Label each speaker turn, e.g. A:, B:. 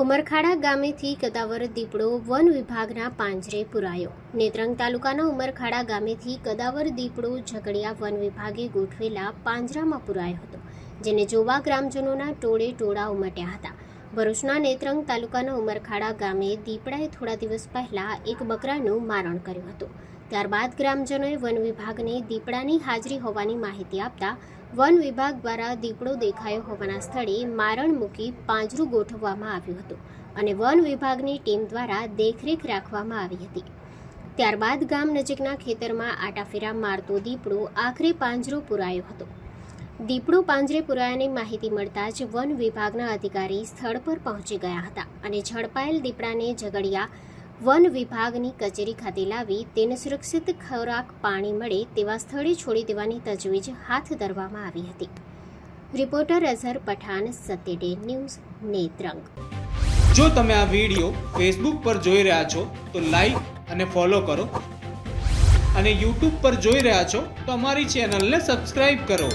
A: ઉમરખાડા ગામેથી કદાવર દીપડો વન વિભાગના પાંજરે પુરાયો. નેત્રંગ તાલુકાના ઉમરખાડા ગામેથી કદાવર દીપડો ઝઘડિયા વન વિભાગે ગોઠવેલા પાંજરામાં પુરાયો હતો, જેને જોવા ગ્રામજનોના ટોળે ટોળા ઉમટ્યા હતા. ભરૂચના નેત્રંગ તાલુકાના ઉમરખાડા ગામે દીપડાએ થોડા દિવસ પહેલા એક બકરાનું મારણ કર્યું હતું. ત્યારબાદ ગ્રામજનોએ વન વિભાગને દીપડાની હાજરી હોવાની માહિતી આપતા વન વિભાગ દ્વારા દીપડો દેખાયો હોવાના સ્થળે મારણ મૂકી પાંજરું ગોઠવવામાં આવ્યું હતું અને વન વિભાગની ટીમ દ્વારા દેખરેખ રાખવામાં આવી હતી. ત્યારબાદ ગામ નજીકના ખેતરમાં આટાફેરા મારતો દીપડો આખરે પાંજરો પુરાયો હતો. દીપડો પાંજરે પુરાયાની માહિતી મળતા જ વન વિભાગના અધિકારી સ્થળ પર પહોંચી ગયા હતા અને ઝડપાયેલ દીપડાને ઝઘડિયા વન વિભાગની કચેરી ખાતે લાવી તેને સુરક્ષિત ખોરાક પાણી મળે તેવા સ્થળે છોડી દેવાની તજવીજ હાથ ધરવામાં આવી હતી. Reporter Azhar Pathan, Satyaday news, Netrang.
B: જો તમે આ વીડિયો ફેસબુક પર જોઈ રહ્યા છો, તો લાઈક અને ફોલો કરો. અને યુટ્યુબ પર જોઈ રહ્યા છો, તો અમારી ચેનલને સબસ્ક્રાઇબ કરો.